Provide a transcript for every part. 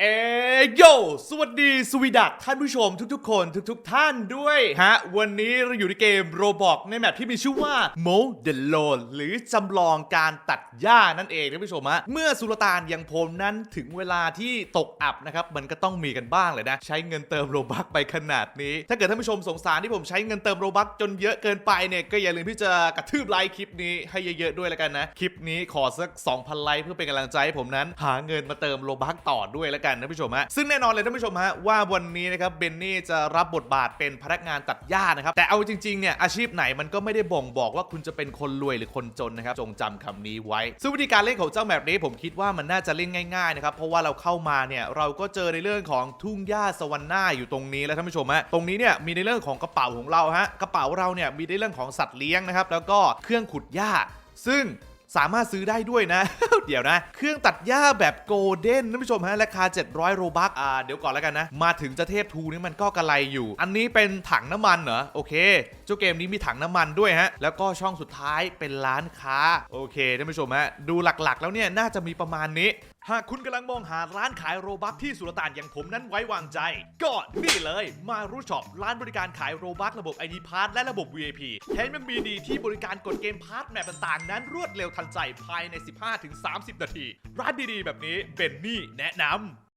เอ โยสวัสดีสวีดักท่านผู้ชมทุกๆ คนทุกๆ ท่านด้วยฮะวันนี้เราอยู่ในเกมโรบอกในแมปที่มีชื่อว่า Mo the Lone หรือจำลองการตัดหญ้านั่นเองท่านผู้ชมฮะเมื่อสุลต่านอย่างผมนั้นถึงเวลาที่ตกอับนะครับมันก็ต้องมีกันบ้างเลยนะ ใช้เงินเติมโรบักไปขนาดนี้ ถ้าเกิดท่านผู้ชมสงสารที่ผมใช้เงินเติมโรบักจนเยอะเกินไปเนี่ยก็อย่าลืมที่จะกระทืบไลค์คลิปนี้ให้เยอะๆด้วยแล้วกันนะคลิปนี้ขอสัก2,000ไลค์เพื่อเป็นกำลังใจให้ผมนั้น หาเงินมาเติมโรบักต่อด้วยแล้วกันท่านผู้ชมฮะซึ่งแน่นอนเลยท่านผู้ชมฮะว่าวันนี้นะครับเบนนี่จะรับบทบาทเป็นพนักงานตัดหญ้านะครับ แต่เอาจริงๆเนี่ยอาชีพไหนมันก็ไม่ได้บ่งบอกว่าคุณจะเป็นคนรวยหรือคนจนนะครับ จงจำคำนี้ไว้ ซึ่งวิธีการเล่นของเจ้าแมปนี้ผมคิดว่ามันน่าจะเล่นง่ายๆนะครับเพราะว่าเราเข้ามาเนี่ยเราก็เจอในเรื่องของทุ่งหญ้าสวรรค์หน้าอยู่ตรงนี้แล้วท่านผู้ชมฮะตรงนี้เนี่ยมีในเรื่องของกระเป๋าของเราฮะกระเป๋าเราเนี่ยมีในเรื่องของสัตว์เลี้ยงนะครับแล้วก็เครื่องขุดหญ้าซึ่ง สามารถซื้อได้ด้วยนะ เดี๋ยวนะ เครื่องตัดหญ้าแบบโกลเด้นท่านผู้ชมฮะ ราคา 700 โรบักอ่า เดี๋ยวก่อนแล้วกันนะ มาถึงจะเทพทูนี่มันก็กระไรอยู่ อันนี้เป็นถังน้ำมันเหรอ โอเค เจ้าเกมนี้มีถังน้ำมันด้วยฮะ แล้วก็ช่องสุดท้ายเป็นร้านค้า โอเคท่านผู้ชมฮะ ดูหลักๆ แล้วเนี่ยน่าจะมีประมาณนี้ หากคุณกำลังมองหาร้านขายโรบัคที่สุลต่านอย่างผมนั้นไว้วางใจ ก็นี่เลย มารู้ช็อปร้านบริการขายโรบัคระบบ ID p a s s และระบบ VIP แถมยังมีดีที่บริการกดเกมพาร์ทแมปต่างๆ นั้นรวดเร็วทันใจภายใน 15-30 นาที ร้านดีๆ แบบนี้เบนนี่แนะนำ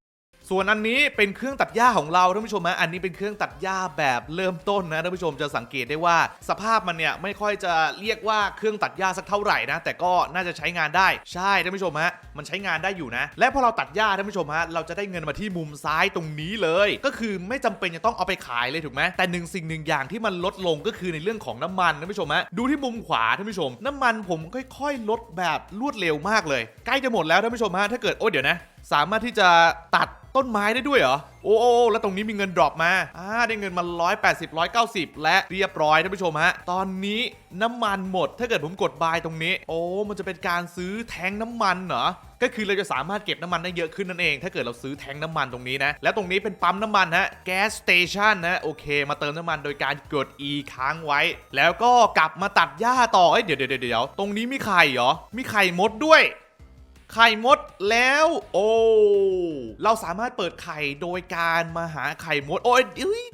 ส่วนอันนี้เป็นเครื่องตัดหญ้าของเราท่านผู้ชมฮะอันนี้เป็นเครื่องตัดหญ้าแบบเริ่มต้นนะท่านผู้ชมจะสังเกตได้ว่าสภาพมันเนี่ยไม่ค่อยจะเรียกว่าเครื่องตัดหญ้าสักเท่าไหร่นะแต่ก็น่าจะใช้งานได้ใช่ท่านผู้ชมฮะมันใช้งานได้อยู่นะ และพอเราตัดหญ้าท่านผู้ชมฮะเราจะได้เงินมาที่มุมซ้ายตรงนี้เลย ก็คือไม่จำเป็นจะต้องเอาไปขายเลยถูกไหมแต่หนึ่งสิ่งหนึ่งอย่างที่มันลดลงก็คือในเรื่องของน้ำมันท่านผู้ชมฮะดูที่มุมขวาท่านผู้ชม น้ำมันผมค่อยๆ ลดแบบรวดเร็วมากเลย ใกล้จะหมดแล้วท่านผู้ชมฮะถ้าเกิดโอ้เดี๋ยวนะ สามารถที่จะตัด ต้นไม้ได้ด้วยเหรอ โอ้โอ้แล้วตรงนี้มีเงินดรอปมาอ่าได้เงินมา 180 190 และเรียบร้อยท่านผู้ชมฮะ ตอนนี้น้ำมันหมด ถ้าเกิดผมกดบายตรงนี้ โอ้ มันจะเป็นการซื้อแทงน้ำมันเหรอก็คือเราจะสามารถเก็บน้ำมันได้เยอะขึ้นนั่นเอง ถ้าเกิดเราซื้อแทงน้ำมันตรงนี้นะ แล้วตรงนี้เป็นปั๊มน้ำมันฮะ แก๊สสเตชันนะ โอเค มาเติมน้ำมันโดยการกด E ค้างไว้ แล้วก็กลับมาตัดหญ้าต่อ เอ้ย เดี๋ยวเดี๋ยวเดี๋ยวตรงนี้มีไข่เหรอ มีไข่มดด้วย ไข่มดแล้วโอ้เราสามารถเปิดไข่โดยการมาหาไข่มด โอ้ย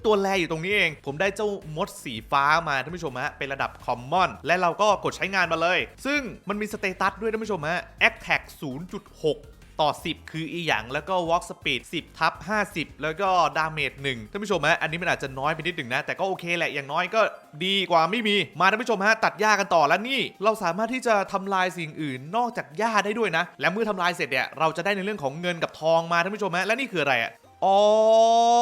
ตัวแรอยู่ตรงนี้เอง ผมได้เจ้ามดสีฟ้ามาท่านผู้ชมฮะเป็นระดับคอมมอนและเราก็กดใช้งานมาเลย ซึ่งมันมีสเตตัสด้วยท่านผู้ชมฮะ a t t a c 0.6 ต่อ 10 คืออีหยังแล้วก็ walk speed 10ทับ50 แล้วก็ดาเมจ1ท่านผู้ชมฮะอันนี้มันอาจจะน้อยไปนิดหนึ่งนะ แต่ก็โอเคแหละอย่างน้อยก็ดีกว่าไม่มีมาท่านผู้ชมฮะตัดหญ้ากันต่อแล้วนี่ เราสามารถที่จะทำลายสิ่งอื่นนอกจากหญ้าได้ด้วยนะ และเมื่อทำลายเสร็จเนี่ยเราจะได้ในเรื่องของเงินกับทองมาท่านผู้ชมฮะและนี่คืออะไรอะ อ๋อ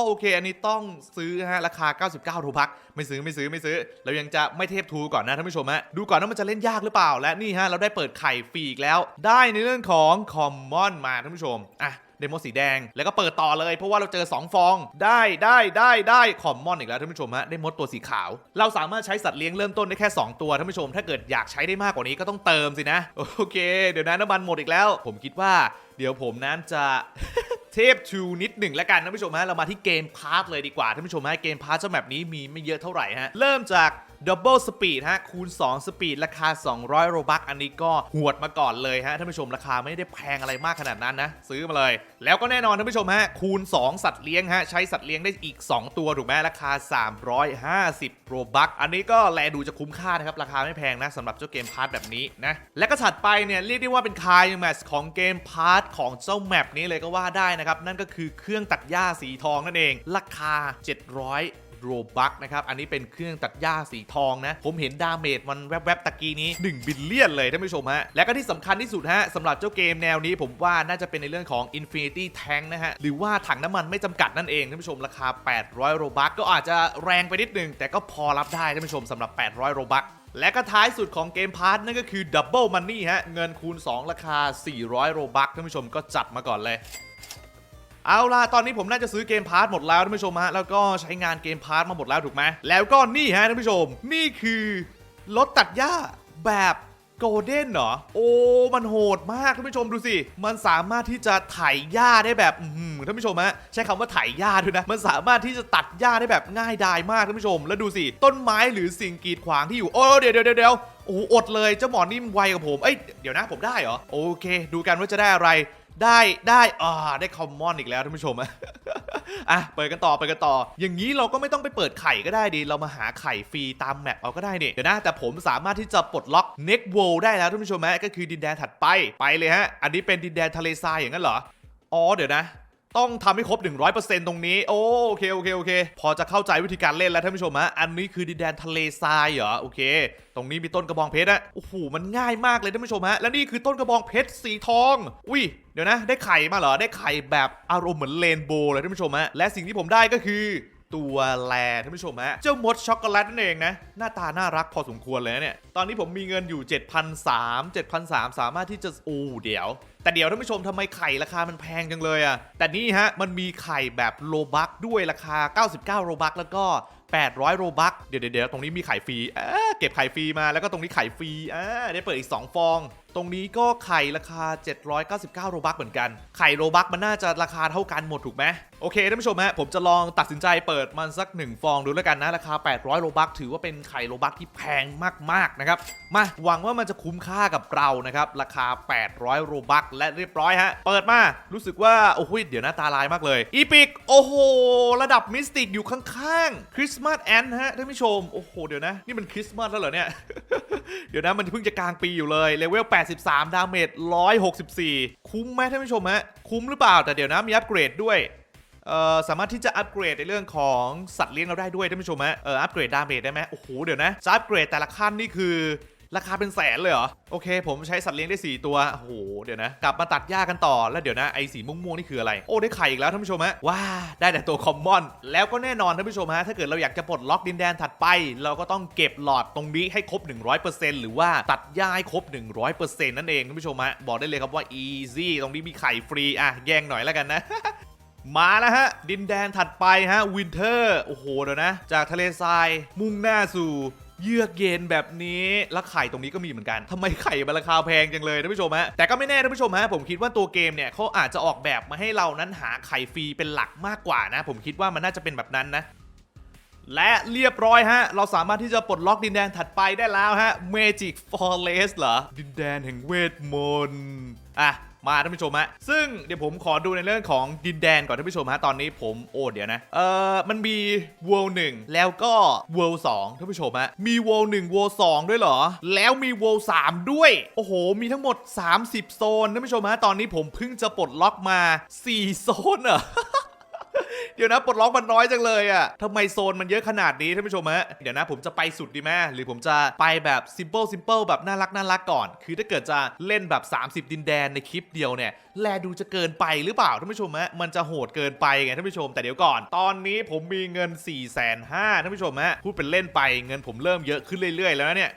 โอเค อันนี้ต้องซื้อฮะราคา 99รูพัก ไม่ซื้อไม่ซื้อไม่ซื้อ เรายังจะไม่เทพทูก่อนนะท่านผู้ชมฮะดูก่อนว่ามันจะเล่นยากหรือเปล่าและนี่ฮะเราได้เปิดไข่ฟรีอีกแล้ว ได้ในเรื่องของคอมมอนมาท่านผู้ชมอะ เดโมสีแดง แล้วก็เปิดต่อเลย เพราะว่าเราเจอ 2 ฟอง ได้ได้ได้ได้คอมมอนอีกแล้วท่านผู้ชมฮะได้มดตัวสีขาว เราสามารถใช้สัตว์เลี้ยงเริ่มต้นได้แค่ 2 ตัวท่านผู้ชม ถ้าเกิดอยากใช้ได้มากกว่านี้ก็ต้องเติมสินะ โอเค เดี๋ยวนะน้ำมันหมดอีกแล้ว ผมคิดว่าเดี๋ยวผมนั้นจะเทพทูนิดหนึ่งแล้วกันท่านผู้ชมฮะเรามาที่เกมพาร์ทเลยดีกว่าท่านผู้ชมฮะเกมพาร์ทเจ้าแบบนี้มีไม่เยอะเท่าไหร่ฮะเริ่มจาก Double Speed ฮะคูณ 2 สปีด ราคา 200 โรบักอันนี้ก็หวดมาก่อนเลยฮะท่านผู้ชมราคาไม่ได้แพงอะไรมากขนาดนั้นนะ ซื้อมาเลย แล้วก็แน่นอนท่านผู้ชมฮะคูณ 2 สัตว์เลี้ยงฮะใช้สัตว์เลี้ยงได้อีก 2 ตัวถูกไหมราคา 350 โรบักอันนี้ก็แลดูจะคุ้มค่านะครับราคาไม่แพงนะสำหรับเจ้าเกมพาร์ทแบบนี้นะและก็ถัดไปเนี่ยเรียกได้ว่าเป็นคายแมสของเกมพาร์ทของเจ้าแมปนี้เลยก็ว่าได้นะครับนั่นก็คือเครื่องตัดหญ้าสีทองนั่นเองราคา 700 โรบักนะครับ อันนี้เป็นเครื่องตัดหญ้าสีทองนะ ผมเห็นดาเมจมันแวบๆตะกี้นี้ 1 บิลเลียนเลยท่านผู้ชมฮะ และก็ที่สำคัญที่สุดฮะสำหรับเจ้าเกมแนวนี้ผมว่าน่าจะเป็นในเรื่องของ Infinity Tank นะฮะ หรือว่าถังน้ำมันไม่จำกัดนั่นเองท่านผู้ชมราคา 800 โรบักก็อาจจะแรงไปนิดนึง แต่ก็พอรับได้ท่านผู้ชมสำหรับ 800 โรบักและก็ท้ายสุดของเกมพาร์ทนั่นก็คือ Double Money ฮะเงินคูณ 2 ราคา 400 โรบักท่านผู้ชมก็จัดมาก่อนเลย เอาล่ะตอนนี้ผมน่าจะซื้อเกมพาร์ทหมดแล้วท่านผู้ชมฮะแล้วก็ใช้งานเกมพาร์ทมาหมดแล้วถูกไหมแล้วก็นี่ฮะท่านผู้ชม นี่คือรถตัดหญ้าแบบโกลเด้นเหรอ โอ้ มันโหดมากท่านผู้ชมดูสิ มันสามารถที่จะไถหญ้าได้แบบท่านผู้ชมฮะใช้คำว่าไถหญ้าด้วยนะ มันสามารถที่จะตัดหญ้าได้แบบง่ายดายมากท่านผู้ชม แล้วดูสิ ต้นไม้หรือสิ่งกีดขวางที่อยู่ โอ้เดี๋ยวเดี๋ยวเดี๋ยวโอ้อดเลยเจ้าหมอนี่มันไวกับผม เอ้ย เดี๋ยวนะผมได้เหรอ โอเค ดูกันว่าจะได้อะไร ได้ได้อ่าได้คอมมอนอีกแล้วท่านผู้ชมอะอะเปิดกันต่อเปิดกันต่อ อย่างนี้เราก็ไม่ต้องไปเปิดไข่ก็ได้ดีเรามาหาไข่ฟรีตามแมปเอาก็ได้นี่เดี๋ยวนะแต่ผมสามารถที่จะปลดล็อกเน็กโวได้แล้วท่านผู้ชมฮะก็คือดินแดนถัดไปไปเลยฮะ อันนี้เป็นดินแดนทะเลทรายอย่างนั้นเหรออ๋อเดี๋ยวนะ ต้องทำให้ครบ 100%ตรงนี้โอโอเคโอเคโอเค พอจะเข้าใจวิธีการเล่นแล้วท่านผู้ชมฮะอันนี้คือดินแดนทะเลทรายเหรอโอเค ตรงนี้มีต้นกระบองเพชรอะโอ้โหมันง่ายมากเลยท่านผู้ชมฮะและนี่คือต้นกระบองเพชรสีทองอุ้ยเดี๋ยวนะ ได้ไข่มาเหรอได้ไข่แบบอารมณ์เหมือนเรนโบว์เลยท่านผู้ชมฮะและสิ่งที่ผมได้ก็คือตัวแลท่านผู้ชมฮะเจ้ามดช็อกโกแลตนั่นเองนะ หน้าตาน่ารักพอสมควรเลยนะเนี่ย ตอนนี้ผมมีเงินอยู่7,300 7,300สามารถที่จะโอ้เดี๋ยว แต่เดี๋ยวท่านผู้ชมทำไมไข่ราคามันแพงจังเลยอะแต่นี่ฮะ มันมีไข่แบบโลบักด้วยราคา 99 โลบักแล้วก็ 800โลบักเดี๋ยวเดี๋ยวตรงนี้มีไข่ฟรีอ่าเก็บไข่ฟรีมาแล้วก็ตรงนี้ไข่ฟรีอ่าได้เปิดอีก 2 ฟอง ตรงนี้ก็ไข่ราคา 799โลบักเหมือนกัน ไข่โลบักมันน่าจะราคาเท่ากันหมดถูกไหมโอเคท่านผู้ชมฮะผมจะลองตัดสินใจเปิดมันสัก 1 ฟองดูแล้วกันนะราคา 800โลบักถือว่าเป็นไข่โลบักที่แพงมากๆนะครับมาหวังว่ามันจะคุ้มค่ากับเรานะครับราคา 800โลบักและเรียบร้อยฮะ เปิดมา รู้สึกว่า โอ้โหเดี๋ยวหน้าตาลายมากเลย อีพิก โอ้โห ระดับมิสติกอยู่ข้างๆ คริสต์มาสแอนฮะท่านผู้ชม โอ้โห เดี๋ยวนะ นี่มันคริสต์มาสแล้วเหรอเนี่ย เดี๋ยวนะ มันเพิ่งจะกลางปีอยู่เลย เลเวล 83 ดาเมจ 164 คุ้มไหมท่านผู้ชมฮะ คุ้มหรือเปล่า แต่เดี๋ยวนะ มีอัปเกรดด้วยสามารถที่จะอัปเกรดในเรื่องของสัตว์เลี้ยงเราได้ด้วยท่านผู้ชมฮะ เอออัปเกรดดาเมจได้ไหมโอ้โห เดี๋ยวนะจะอัปเกรดแต่ละขั้นนี่คือ ราคาเป็นแสนเลยเหรอ โอเค ผมใช้สัตว์เลี้ยงได้ 4 ตัว โอ้โห เดี๋ยวนะ กลับมาตัดหญ้ากันต่อ แล้วเดี๋ยวนะ ไอ้สีม่วงๆนี่คืออะไร โอ้ ได้ไข่อีกแล้วท่านผู้ชมฮะ ว้า ได้แต่ตัวคอมมอน แล้วก็แน่นอนท่านผู้ชมฮะ ถ้าเกิดเราอยากจะปลดล็อกดินแดนถัดไป เราก็ต้องเก็บหลอดตรงนี้ให้ครบ 100%หรือว่าตัดหญ้าให้ครบ 100%นั่นเองท่านผู้ชมฮะ บอกได้เลยครับว่า easy ตรงนี้มีไข่ฟรี อะ แย่งหน่อยแล้วกันนะมาแล้วฮะ ดินแดนถัดไปฮะ วินเทอร์ โอ้โหเดี๋ยวนะ จากทะเลทรายมุ่งหน้าสู่ เยือกเย็นแบบนี้แล้วไข่ตรงนี้ก็มีเหมือนกันทำไมไข่มันราคาแพงจังเลยท่านผู้ชมฮะแต่ก็ไม่แน่ท่านผู้ชมฮะผมคิดว่าตัวเกมเนี่ยเขาอาจจะออกแบบมาให้เรานั้นหาไข่ฟรีเป็นหลักมากกว่านะ ผมคิดว่ามันน่าจะเป็นแบบนั้นนะและเรียบร้อยฮะ เราสามารถที่จะปลดล็อกดินแดนถัดไปได้แล้วฮะ Magic Forest เหรอ ดินแดนแห่งเวทมนต์ อะ มาท่านผู้ชมฮะซึ่งเดี๋ยวผมขอดูในเรื่องของดินแดนก่อนท่านผู้ชมฮะตอนนี้ผมโอ้เดี๋ยวนะเออมันมี World 1 แล้วก็ World 2ท่านผู้ชมฮะมี World 1 World 2 ด้วยเหรอ แล้วมี World 3 ด้วย โอ้โห มีทั้งหมด 30 โซนท่านผู้ชมฮะตอนนี้ผมเพิ่งจะปลดล็อกมา 4 โซนเหรอ เดี๋ยวนะปลดล็อกมันน้อยจังเลยอะ่ะทำไมโซนมันเยอะขนาดนี้ท่านผู้ชมฮะเดี๋ยวนะผมจะไปสุดดีไหมหรือผมจะไปแบบ simple simple แบบน่ารักน่ารักก่อน คือถ้าเกิดจะเล่นแบบ 30 ดินแดนในคลิปเดียวเนี่ยแลดูจะเกินไปหรือเปล่าท่านผู้ชมฮะมันจะโหดเกินไปไงท่านผู้ชม แต่เดี๋ยวก่อน ตอนนี้ผมมีเงิน4ี่แสนห้าท่านผู้ชมฮะพูดเป็นเล่นไปเงินผมเริ่มเยอะขึ้นเรื่อยๆ แล้วเนี่ย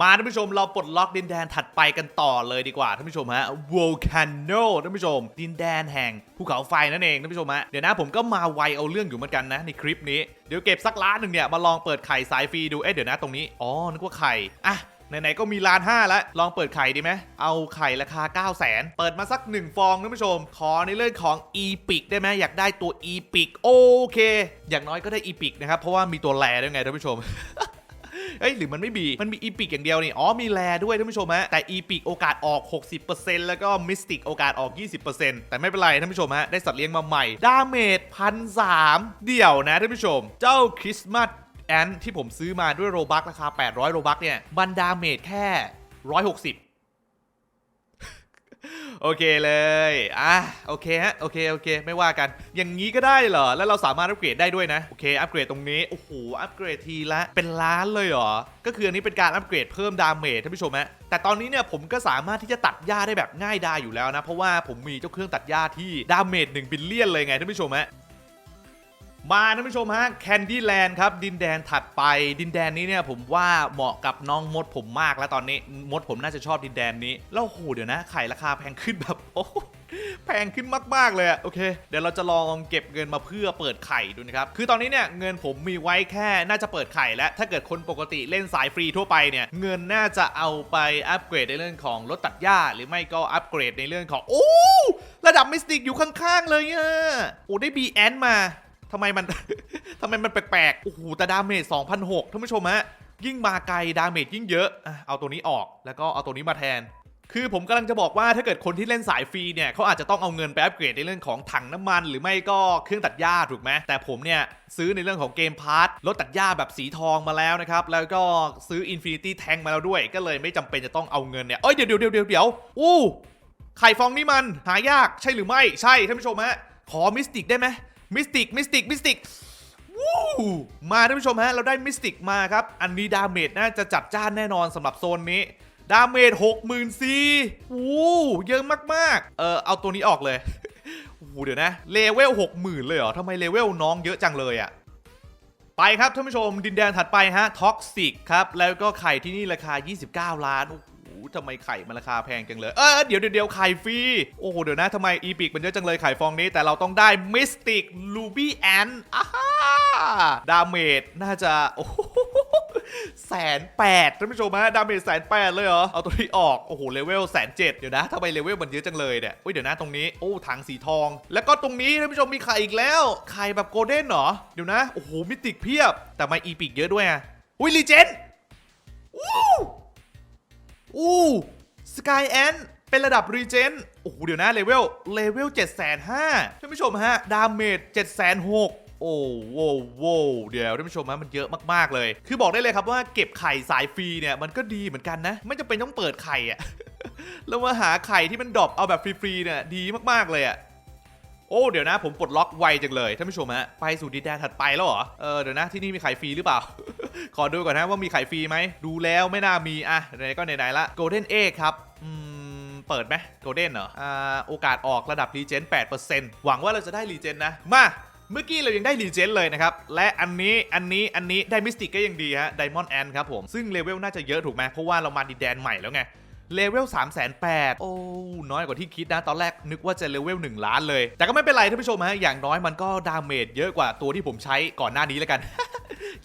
มาท่านผู้ชมเราปลดล็อกดินแดนถัดไปกันต่อเลยดีกว่าท่านผู้ชมฮะ Volcano ท่านผู้ชม ดินแดนแห่งภูเขาไฟนั่นเองท่านผู้ชมฮะเดี๋ยวนะผมก็มาไวเอาเรื่องอยู่เหมือนกันนะในคลิปนี้เดี๋ยวเก็บสักล้านหนึ่งเนี่ยมาลองเปิดไข่สายฟรีดูเอ๊ะเดี๋ยวนะตรงนี้อ๋อนึกว่าไข่อะไหนๆก็มีล้านห้าแล้ว ลองเปิดไข่ดีไหม เอาไข่ราคา 9 0 0 0 0 0เปิดมาสัก 1 ฟองท่านผู้ชม ขอในเรื่องของ e p i c ได้ไหมอยากได้ตัว e p i c โอเค อย่างน้อยก็ได้ e p i c นะครับ เพราะว่ามีตัวแลด้วยไงท่านผู้ชม เอ้ยหรือมันไม่มีมันมีอีพิกอย่างเดียวนี่อ๋อมีแลด้วยท่านผู้ชมฮะแต่อีพิกโอกาสออก 60%แล้วก็มิสติกโอกาสออก 20%แต่ไม่เป็นไรท่านผู้ชมฮะได้สัตว์เลี้ยงมาใหม่ดาเมจพันสามเดี่ยวนะท่านผู้ชม เจ้าคริสต์มาสแอนที่ผมซื้อมาด้วยโรบักราคา 800 โรบักเนี่ยบันดาเมจแค่ 160 โอเคเลย อะ โอเคฮะ โอเค โอเค ไม่ว่ากัน อย่างนี้ก็ได้เหรอ แล้วเราสามารถอัปเกรดได้ด้วยนะ โอเค อัปเกรดตรงนี้ โอ้โห อัปเกรดทีละ เป็นล้านเลยเหรอ ก็คืออันนี้เป็นการอัปเกรดเพิ่มดาเมจท่านผู้ชมฮะ แต่ตอนนี้เนี่ยผมก็สามารถที่จะตัดหญ้าได้แบบง่ายดายอยู่แล้วนะ เพราะว่าผมมีเจ้าเครื่องตัดหญ้าที่ดาเมจ1บิลเลียนเลยไงท่านผู้ชมฮะ มาท่านผู้ชมฮะแคนดี้แลนด์ครับ ดินแดนถัดไป ดินแดนนี้เนี่ยผมว่าเหมาะกับน้องมดผมมากแล้วตอนนี้ มดผมน่าจะชอบดินแดนนี้ แล้วโหเดี๋ยวนะ ไข่ราคาแพงขึ้นแบบโอ้แพงขึ้นมาก ๆ เลยอะโอเค เดี๋ยวเราจะลองเก็บเงินมาเพื่อเปิดไข่ดูนะครับ คือตอนนี้เนี่ยเงินผมมีไว้แค่น่าจะเปิดไข่แล้ว ถ้าเกิดคนปกติเล่นสายฟรีทั่วไปเนี่ยเงินน่าจะเอาไปอัปเกรดในเรื่องของรถตัดหญ้า หรือไม่ก็อัปเกรดในเรื่องของโอ้ระดับมิสติกอยู่ข้างๆเลยอะโอ้ได้บีแอนมา ทำไมมันทำไมมันแปลกๆ โอ้โห แต่ดาเมจ2,006ท่านผู้ชมฮะ ยิ่งมาไกลดาเมจยิ่งเยอะอะเอาตัวนี้ออก แล้วก็เอาตัวนี้มาแทน คือผมกำลังจะบอกว่าถ้าเกิดคนที่เล่นสายฟรีเนี่ยเขาอาจจะต้องเอาเงินไปอัปเกรดในเรื่องของถังน้ำมัน หรือไม่ก็เครื่องตัดหญ้าถูกไหมแต่ผมเนี่ยซื้อในเรื่องของเกมพาร์ทรถตัดหญ้าแบบสีทองมาแล้วนะครับ แล้วก็ซื้อ Infinity Tank มาแล้วด้วย ก็เลยไม่จำเป็นจะต้องเอาเงินเนี่ยเอ้ยเดี๋ยวเดี๋ยวเดี๋ยวเดี๋ยวเดี๋ยวอู้ไข่ฟองนี่มันหายากใช่หรือไม่ใช่ท่านผู้ชมฮะขอมิสติกได้ไหม มิสติกมิสติกมิสติกวู้มาท่านผู้ชมฮะ เราได้มิสติกมาครับ อันนี้ดาเมจน่าจะจัดจ้านแน่นอนสำหรับโซนนี้ ดาเมจ6 0 0 0 0ซีวู้เยอะมากๆ เออเอาตัวนี้ออกเลยโอ้โหเดี๋ยวนะ เลเวล60,000เลยเหรอทำไมเลเวลน้องเยอะจังเลยอะไปครับท่านผู้ชมดินแดนถัดไปฮะท็อกซิกครับ แล้วก็ไข่ที่นี่ราคา 29 ล้านโอ้โห ทำไมไข่มันราคาแพงจังเลย เออเดี๋ยวเดี๋ยวไข่ฟรี โอ้โห เดี๋ยวนะทำไมอีพิกมันเยอะจังเลยไข่ฟองนี้ แต่เราต้องได้มิสติกลูบี้แอนอ่าฮ่าดาเมจน่าจะ โอ้โหแสนแปดท่านผู้ชมฮะดาเมจแสนแปดเลยเหรอ เอาตัวนี้ออก โอ้โห เลเวลแสนเจ็ดเดี๋ยวนะทำไมเลเวลมันเยอะจังเลยเนี่ยอุ้ยเดี๋ยวนะตรงนี้ โอ้ถังสีทอง แล้วก็ตรงนี้ท่านผู้ชมมีไข่อีกแล้ว ไข่แบบโกลเด้นเหรอ เดี๋ยวนะ โอ้โหมิติกเพียบ แต่ไม่อีพิกเยอะด้วยอะอุ้ยลีเจนอู้ อู้สกายแอนเป็นระดับรีเจนโอ้โหเดี๋ยวนะเลเวลเลเวล7 5 0 0 0ท่านผู้ชมฮะ ดาเมจ7 6 0 0โอ้โว้โวเดี๋ยวท่านผู้ชมฮะมันเยอะมากๆเลย คือบอกได้เลยครับว่าเก็บไข่สายฟรีเนี่ยมันก็ดีเหมือนกันนะ ไม่จำเป็นต้องเปิดไข่อะแล้วมาหาไข่ที่มันดรอปเอาแบบฟรีๆเนี่ยดีมากๆเลยอะ โอ้เดี๋ยวนะผมปลดล็อกไวจังเลยท่านผู้ชมฮะไปสู่ดินแดนถัดไปแล้วเหรอเออเดี๋ยวนะที่นี่มีไข่ฟรีหรือเปล่า ขอดูก่อนนะว่ามีไข่ฟรีไหมดูแล้วไม่น่ามีอะไหนๆก็ไหนๆละ Golden Egg ครับอืมเปิดไหม Golden เหรออ่าโอกาสออกระดับรีเจน8%หวังว่าเราจะได้รีเจนนะ มาเมื่อกี้เรายังได้รีเจนเลยนะครับ และอันนี้อันนี้อันนี้ได้มิสติกก็ยังดีฮะ Diamond Ant ครับผม ซึ่งเลเวลน่าจะเยอะถูกไหมเพราะว่าเรามาดินแดนใหม่แล้วไง เลเวล3 8 0 0 0โอ้ น้อยกว่าที่คิดนะ ตอนแรกนึกว่าจะเลเวล1ล้านเลย แต่ก็ไม่เป็นไรท่านผู้ชมฮะ อย่างน้อยมันก็ดาเมจเยอะกว่าตัวที่ผมใช้ก่อนหน้านี้แล้วกัน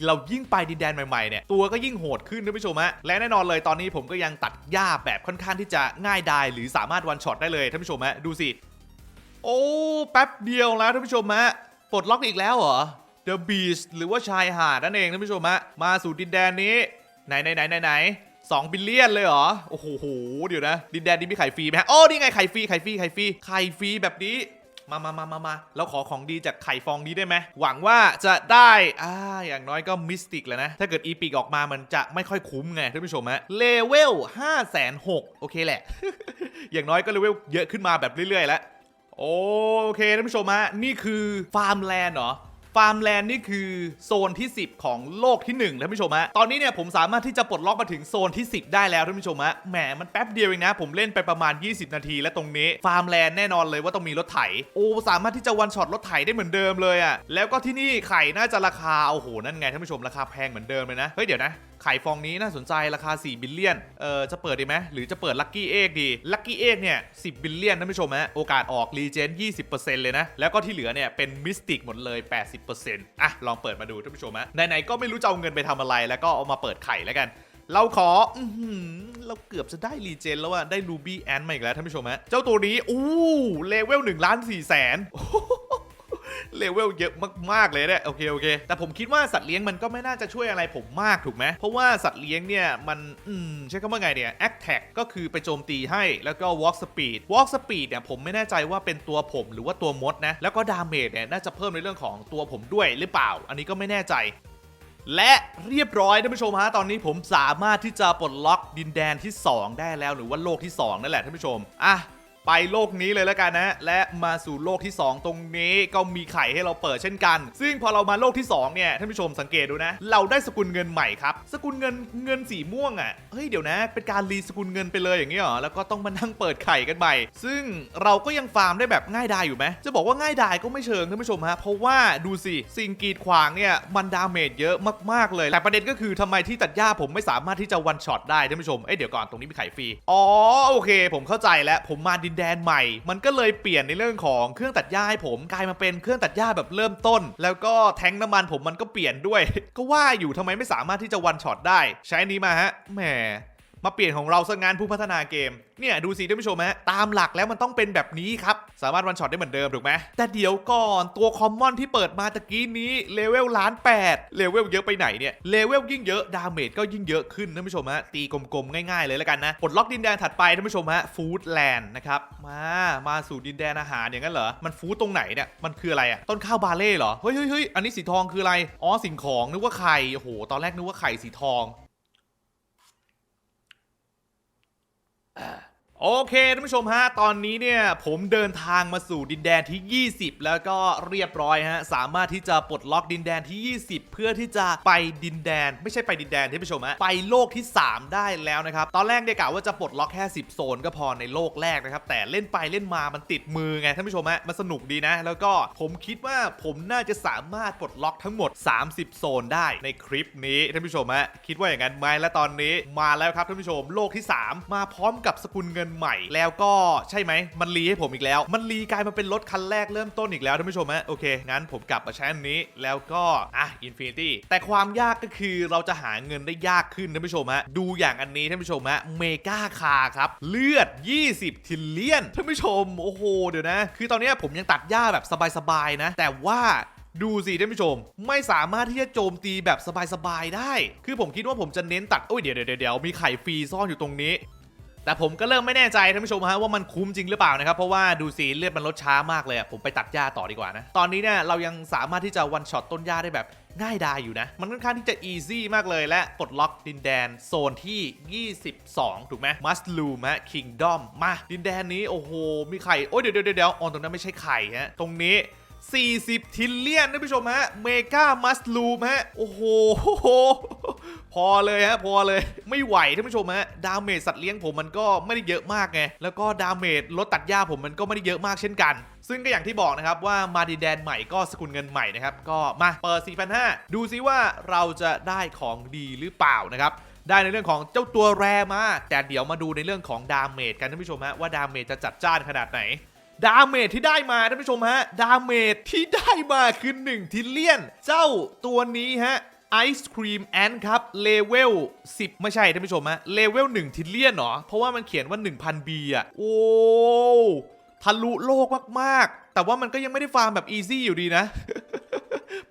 เรายิ่งไปดินแดนใหม่ๆเนี่ยตัวก็ยิ่งโหดขึ้นท่านผู้ชมฮะและแน่นอนเลยตอนนี้ผมก็ยังตัดหญ้าแบบค่อนข้างที่จะง่ายดายหรือสามารถวันช็อตได้เลยท่านผู้ชมฮะดูสิ โอ้แป๊บเดียวแล้วท่านผู้ชมฮะปลดล็อกอีกแล้วเหรอ The Beach หรือว่าชายหาดนั่นเองท่านผู้ชมฮะมาสู่ดินแดนนี้ไหนไหนไหนไหน ไหนสองบิลเลียนเลยเหรอ โอ้โห เดี๋ยวนะ ดินแดนนี้มีไข่ฟรีไหมฮะโอ้นี่ไงไข่ฟรีไข่ฟรีไข่ฟรีไข่ฟรีแบบนี้มามามามามาเราขอของดีจากไข่ฟองนี้ได้ไหม หวังว่าจะได้ อ่า อย่างน้อยก็มิสติกแล้วนะ ถ้าเกิดอีพิกออกมา มันจะไม่ค่อยคุ้มไงท่านผู้ชมฮะ เลเวล5 6 0 0 0โอเคแหละ อย่างน้อยก็เลเวลเยอะขึ้นมาแบบเรื่อยๆแล้ว โอเคท่านผู้ชมฮะ นี่คือฟาร์มแลนด์เหรอ ฟาร์มแลนด์นี่คือโซนที่ 10 ของโลกที่1ท่านผู้ชมฮะ ตอนนี้เนี่ยผมสามารถที่จะปลดล็อกมาถึงโซนที่ 10 ได้แล้วท่านผู้ชมฮะ แหมมันแป๊บเดียวเองนะ ผมเล่นไปประมาณ 20 นาทีและตรงนี้ ฟาร์มแลนด์แน่นอนเลยว่าต้องมีรถไถ โอ้ สามารถที่จะวันช็อตรถไถได้เหมือนเดิมเลยอะ่ะ แล้วก็ที่นี่ไข่น่าจะราคา โอ้โห นั่นไงท่านผู้ชมราคาแพงเหมือนเดิมเลยนะ เฮ้ยเดี๋ยวนะ ไข่ฟองนี้น่าสนใจราคา 4 บิลเลียน เออจะเปิดดีไหมหรือจะเปิดลัคกี้เอกดี ลัคกี้เอกเนี่ย 10 บิลเลียนท่านผู้ชมฮะ โอกาสออกรีเจน 20%เลยนะ แล้วก็ที่เหลือเนี่ยเป็นมิสติกหมดเลย 80%อะ ลองเปิดมาดูท่านผู้ชมฮะ ไหนๆก็ไม่รู้จะเอาเงินไปทำอะไร แล้วก็เอามาเปิดไข่แล้วกัน เราขออเราเกือบจะได้รีเจนแล้วอะได้รูบี้แอนมาอีกแล้วท่านผู้ชมฮะ เจ้าตัวนี้ อู้ เลเวล1ล้าน4แสน เลเวลเยอะมากๆเลยเนี่ยโอเคโอเค แต่ผมคิดว่าสัตว์เลี้ยงมันก็ไม่น่าจะช่วยอะไรผมมากถูกไหมเพราะว่าสัตว์เลี้ยงเนี่ยมันอืมใช้คำว่าไงเนี่ย attack ก็คือไปโจมตีให้แล้วก็ walk speed walk speed เนี่ยผมไม่แน่ใจว่าเป็นตัวผมหรือว่าตัวมดนะแล้วก็ damage เนี่ยน่าจะเพิ่มในเรื่องของตัวผมด้วยหรือเปล่า อันนี้ก็ไม่แน่ใจและเรียบร้อยท่านผู้ชมฮะตอนนี้ผมสามารถที่จะปลดล็อกดินแดนที่ 2 ได้แล้วหรือว่าโลกที่ 2 นั่นแหละท่านผู้ชมอะ ไปโลกนี้เลยแล้วกันนะ และมาสู่โลกที่ 2 ตรงนี้ก็มีไข่ให้เราเปิดเช่นกัน ซึ่งพอเรามาโลกที่2เนี่ยท่านผู้ชมสังเกตดูนะ เราได้สกุลเงินใหม่ครับ สกุลเงินเงินสีม่วงอะ่ะเฮ้ยเดี๋ยวนะ เป็นการรีสกุลเงินไปเลยอย่างนี้เหรอแล้วก็ต้องมานั่งเปิดไข่กันใหม่ ซึ่งเราก็ยังฟาร์มได้แบบง่ายดายอยู่ไหมจะบอกว่าง่ายดายก็ไม่เชิงท่านผู้ชมฮะเพราะว่าดูสิสิ่งกีดขวางเนี่ยมันดาเมจเยอะมากๆเลยแต่ประเด็นก็คือทำไมที่ตัดหญ้าผมไม่สามารถที่จะวันช็อตได้ท่านผู้ชมเอ้ยเดี๋ยวก่อนตรงนี้มีไข่ฟรีอ๋อโอเค ผมเข้าใจแล้วผมมาดินแดนใหม่ มันก็เลยเปลี่ยนในเรื่องของเครื่องตัดหญ้าให้ผมกลายมาเป็นเครื่องตัดหญ้าแบบเริ่มต้น แล้วก็แทงน้ำมันผมมันก็เปลี่ยนด้วย ก็ว่าอยู่ทำไมไม่สามารถที่จะวันช็อตได้ ใช้นี้มาฮะแหม มาเปลี่ยนของเราซะงั้นผู้พัฒนาเกม เนี่ยดูสิท่านผู้ชมฮะตามหลักแล้วมันต้องเป็นแบบนี้ครับ สามารถวันช็อตได้เหมือนเดิมถูกไหมแต่เดี๋ยวก่อนตัวคอมมอนที่เปิดมาตะกี้นี้เลเวลล้านแปดเลเวลเยอะไปไหนเนี่ยเลเวลยิ่งเยอะดาเมจก็ยิ่งเยอะขึ้นท่านผู้ชมฮะตีกลมๆง่ายๆเลยแล้วกันนะปลดล็อกดินแดนถัดไปท่านผู้ชมฮะฟู้ดแลนด์นะครับมามาสู่ดินแดนอาหารอย่างนั้นเหรอมันฟู้ดตรงไหนเนี่ยมันคืออะไรอะต้นข้าวบาเล่เหรอเฮ้ยเฮ้ยเฮ้ยอันนี้สีทองคืออะไรอ๋อสิ่งของนึกว่าไข่โอ้โหตอนแรกนึกว่าไข่สีทอง uh, โอเคท่านผู้ชมฮะ ตอนนี้เนี่ยผมเดินทางมาสู่ดินแดนที่ 20 แล้วก็เรียบร้อยฮะ สามารถที่จะปลดล็อกดินแดนที่ 20 เพื่อที่จะไปดินแดน ไม่ใช่ไปดินแดนท่านผู้ชมฮะ ไปโลกที่ 3 ได้แล้วนะครับ ตอนแรกเนี่ยกะว่าจะปลดล็อกแค่ 10 โซนก็พอในโลกแรกนะครับ แต่เล่นไปเล่นมามันติดมือไงท่านผู้ชมฮะ มันสนุกดีนะ แล้วก็ผมคิดว่าผมน่าจะสามารถปลดล็อกทั้งหมด 30 โซนได้ในคลิปนี้ท่านผู้ชมฮะ คิดว่าอย่างนั้นไหมและตอนนี้มาแล้วครับท่านผู้ชม โลกที่ 3 มาพร้อมกับสกุลเงินใหม่ แล้วก็ใช่ไหมมันรีให้ผมอีกแล้ว มันรีกลายมาเป็นรถคันแรกเริ่มต้นอีกแล้วท่านผู้ชมฮะโอเค งั้นผมกลับมาใช้อันนี้แล้วก็อะอินฟินิตี้แต่ความยากก็คือเราจะหาเงินได้ยากขึ้นท่านผู้ชมฮะดูอย่างอันนี้ท่านผู้ชมฮะเมกาคาครับเลือด 20 ทิลเลียนท่านผู้ชมโอ้โหเดี๋ยวนะ คือตอนนี้ผมยังตัดหญ้าแบบสบายๆนะ แต่ว่าดูสิท่านผู้ชม ไม่สามารถที่จะโจมตีแบบสบายๆได้ คือผมคิดว่าผมจะเน้นตัดโอ้ยเดี๋ยวเดี๋ยวเดี๋ยวมีไข่ฟรีซ่อนอยู่ตรงนี้ แต่ผมก็เริ่มไม่แน่ใจท่านผู้ชมฮะว่ามันคุ้มจริงหรือเปล่านะครับ เพราะว่าดูสิเลือดมันลดช้ามากเลยผมไปตัดหญ้าต่อดีกว่านะ ตอนนี้เนี่ยเรายังสามารถที่จะวันช็อตต้นหญ้าได้แบบง่ายดายอยู่นะ มันค่อนข้างที่จะอีซี่มากเลยและปลดล็อกดินแดนโซนที่ 22 ถูกไหมมัสลูมฮะคิงดอมมาดินแดนนี้โอ้โห มีไข่ โอ้ยเดี๋ยวเดี๋ยวเดี๋ยวอ๋อตรงนั้นไม่ใช่ไข่ฮะตรงนี้ 40 ทิลเลียนท่านผู้ชมฮะ เมกามัสลูมฮะ โอ้โห พอเลยฮะ พอเลย ไม่ไหวท่านผู้ชมฮะ ดาเมจสัตว์เลี้ยงผมมันก็ไม่ได้เยอะมากไง แล้วก็ดาเมจลดตัดหญ้าผมมันก็ไม่ได้เยอะมากเช่นกัน ซึ่งก็อย่างที่บอกนะครับว่ามาดีแดนใหม่ก็สกุลเงินใหม่นะครับ ก็มาเปิด 4,500 ดูซิว่าเราจะได้ของดีหรือเปล่านะครับได้ในเรื่องของเจ้าตัวแรมา แต่เดี๋ยวมาดูในเรื่องของดาเมจกันท่านผู้ชมฮะว่าดาเมจจะจัดจ้านขนาดไหน ดาเมจที่ได้มาท่านผู้ชมฮะ ดาเมจที่ได้มาคือ1ทิลเลียน เจ้าตัวนี้ฮะไอศครีมแอนครับเลเวล10 ไม่ใช่ท่านผู้ชมฮะเลเวล1ทิลเลียนเหรอ เพราะว่ามันเขียนว่า 1000 B อะ โอ้ทะลุโลกมาก ๆ แต่ว่ามันก็ยังไม่ได้ฟาร์มแบบอีซี่อยู่ดีนะ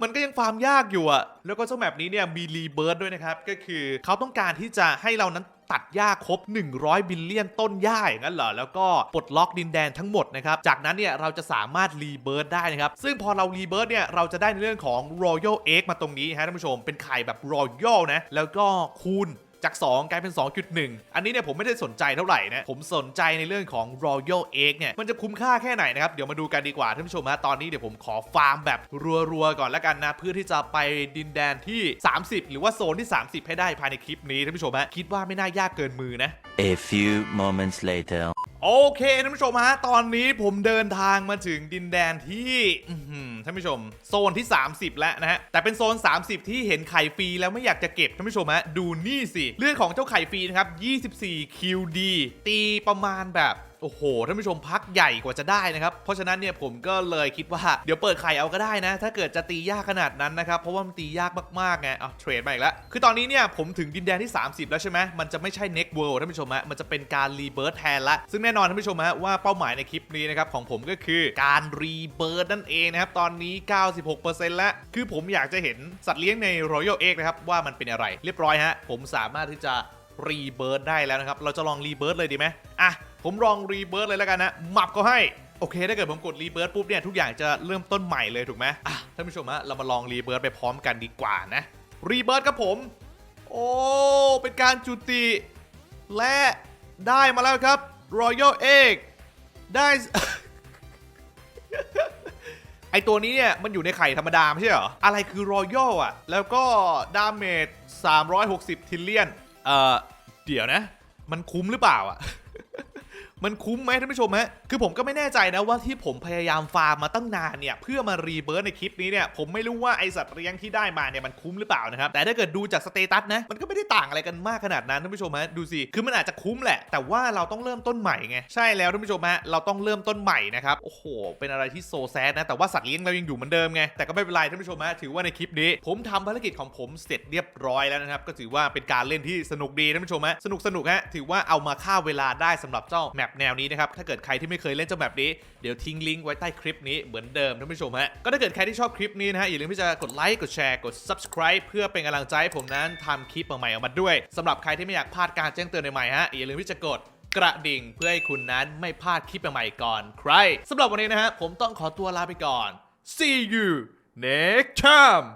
มันก็ยังฟาร์มยากอยู่อะแล้วก็เจ้าแมปนี้เนี่ยมีรีเบิร์ดด้วยนะครับ ก็คือเขาต้องการที่จะให้เรานั้นตัดหญ้าครบ 100 บิลเลียนต้นหญ้าอย่างนั้นเหรอ แล้วก็ปลดล็อกดินแดนทั้งหมดนะครับ จากนั้นเนี่ยเราจะสามารถรีเบิร์ดได้นะครับ ซึ่งพอเรารีเบิร์ดเนี่ยเราจะได้ในเรื่องของ Royal Egg มาตรงนี้ฮะท่านผู้ชม เป็นไข่แบบ Royal นะ แล้วก็คูณ จาก 2 กลายเป็น 2.1 อันนี้เนี่ยผมไม่ได้สนใจเท่าไหร่นะผมสนใจในเรื่องของ Royal Egg เนี่ยมันจะคุ้มค่าแค่ไหนนะครับ เดี๋ยวมาดูกันดีกว่าท่านผู้ชมฮะตอนนี้เดี๋ยวผมขอฟาร์มแบบรัวๆก่อนแล้วกันนะเพื่อที่จะไปดินแดนที่ 30 หรือว่าโซนที่ 30 ให้ได้ภายในคลิปนี้ท่านผู้ชมฮะคิดว่าไม่น่ายากเกินมือนะ A few moments later. โอเคท่านผู้ชมฮะตอนนี้ผมเดินทางมาถึงดินแดนที่อื้อหือท่านผู้ชม โซนที่ 30 แล้วนะฮะแต่เป็นโซน 30 ที่เห็นไข่ฟรีแล้วไม่อยากจะเก็บท่านผู้ชมฮะดูนี่สิเลือดของเจ้าไข่ฟรีนะครับ 24 QD ตีประมาณแบบ โอ้โหท่านผู้ชมพักใหญ่กว่าจะได้นะครับ เพราะฉะนั้นเนี่ยผมก็เลยคิดว่าเดี๋ยวเปิดไข่เอาก็ได้นะ ถ้าเกิดจะตียากขนาดนั้นนะครับเพราะว่ามันตียากมากๆไงเอาเทรดมาอีกแล้วคือตอนนี้เนี่ยผมถึงดินแดนที่ 30 แล้วใช่ไหมมันจะไม่ใช่ next world ท่านผู้ชมฮะมันจะเป็นการรีเบิร์แทนละซึ่งแน่นอนท่านผู้ชมฮะว่าเป้าหมายในคลิปนี้นะครับของผมก็คือการรีเบิร์นั่นเองนะครับตอนนี้ 96%แล้วคือผมอยากจะเห็นสัตว์เลี้ยงใน Royal Egg นะครับว่ามันเป็นอะไร เรียบร้อยฮะผมสามารถที่จะ รีเบิร์ดได้แล้วนะครับ เราจะลองรีเบิร์ดเลยดีไหมอะ ผมลองรีเบิร์ดเลยแล้วกันนะหมับก็ให้โอเค ถ้าเกิดผมกดรีเบิร์ดปุ๊บเนี่ย ทุกอย่างจะเริ่มต้นใหม่เลยถูกไหมอะท่านผู้ชมฮะเรามาลองรีเบิร์ดไปพร้อมกันดีกว่านะรีเบิร์ดครับผม โอ้ เป็นการจุติ และได้มาแล้วครับ Royal Egg ได้ ไอตัวนี้เนี่ย มันอยู่ในไข่ธรรมดาไม่ใช่เหรอ อะไรคือ Royal อะ แล้วก็ดาเมจ360 ทิลเลียน เออเดี๋ยวนะ มันคุ้มหรือเปล่าอะ มันคุ้มไหมท่านผู้ชมฮะคือผมก็ไม่แน่ใจนะว่าที่ผมพยายามฟาร์มมาตั้งนานเนี่ยเพื่อมารีเบิร์ในคลิปนี้เนี่ยผมไม่รู้ว่าไอสัตว์เลี้ยงที่ได้มาเนี่ยมันคุ้มหรือเปล่านะครับแต่ถ้าเกิดดูจากสเตตัสนะมันก็ไม่ได้ต่างอะไรกันมากขนาดนั้นท่านผู้ชมฮะดูสิคือมันอาจจะคุ้มแหละ แต่ว่าเราต้องเริ่มต้นใหม่ไงใช่แล้วท่านผู้ชมฮะเราต้องเริ่มต้นใหม่นะครับโอ้โห เป็นอะไรที่โซแซดนะแต่ว่าสัตว์เลี้ยงเรายังอยู่เหมือนเดิมไงแต่ก็ไม่เป็นไรท่านผู้ชมฮะถือว่าในคลิปนี้ ผมทำภารกิจของผมเสร็จเรียบร้อยแล้วนะครับก็ถือว่าเป็นการเล่นที่สนุกดีท่านผู้ชมฮะสนุกสนุกฮะถือว่าเอามาฆ่าเวลาได้สำหรับเจ้าแมปแนวนี้นะครับ ถ้าเกิดใครที่ไม่เคยเล่นเจ้าแมปนี้ เดี๋ยวทิ้งลิงก์ไว้ใต้คลิปนี้เหมือนเดิมท่านผู้ชมฮะ ก็ถ้าเกิดใครที่ชอบคลิปนี้นะฮะอย่าลืมที่จะกดไลค์ กดแชร์ กด subscribe เพื่อเป็นกำลังใจให้ผมนั้นทำคลิปใหม่ๆออกมาด้วยสำหรับใครที่ไม่อยากพลาดการแจ้งเตือนใหม่ๆฮะอย่าลืมที่จะกดกระดิ่งเพื่อให้คุณนั้นไม่พลาดคลิปใหม่ๆก่อนใครสำหรับวันนี้นะฮะผมต้องขอตัวลาไปก่อน see you next time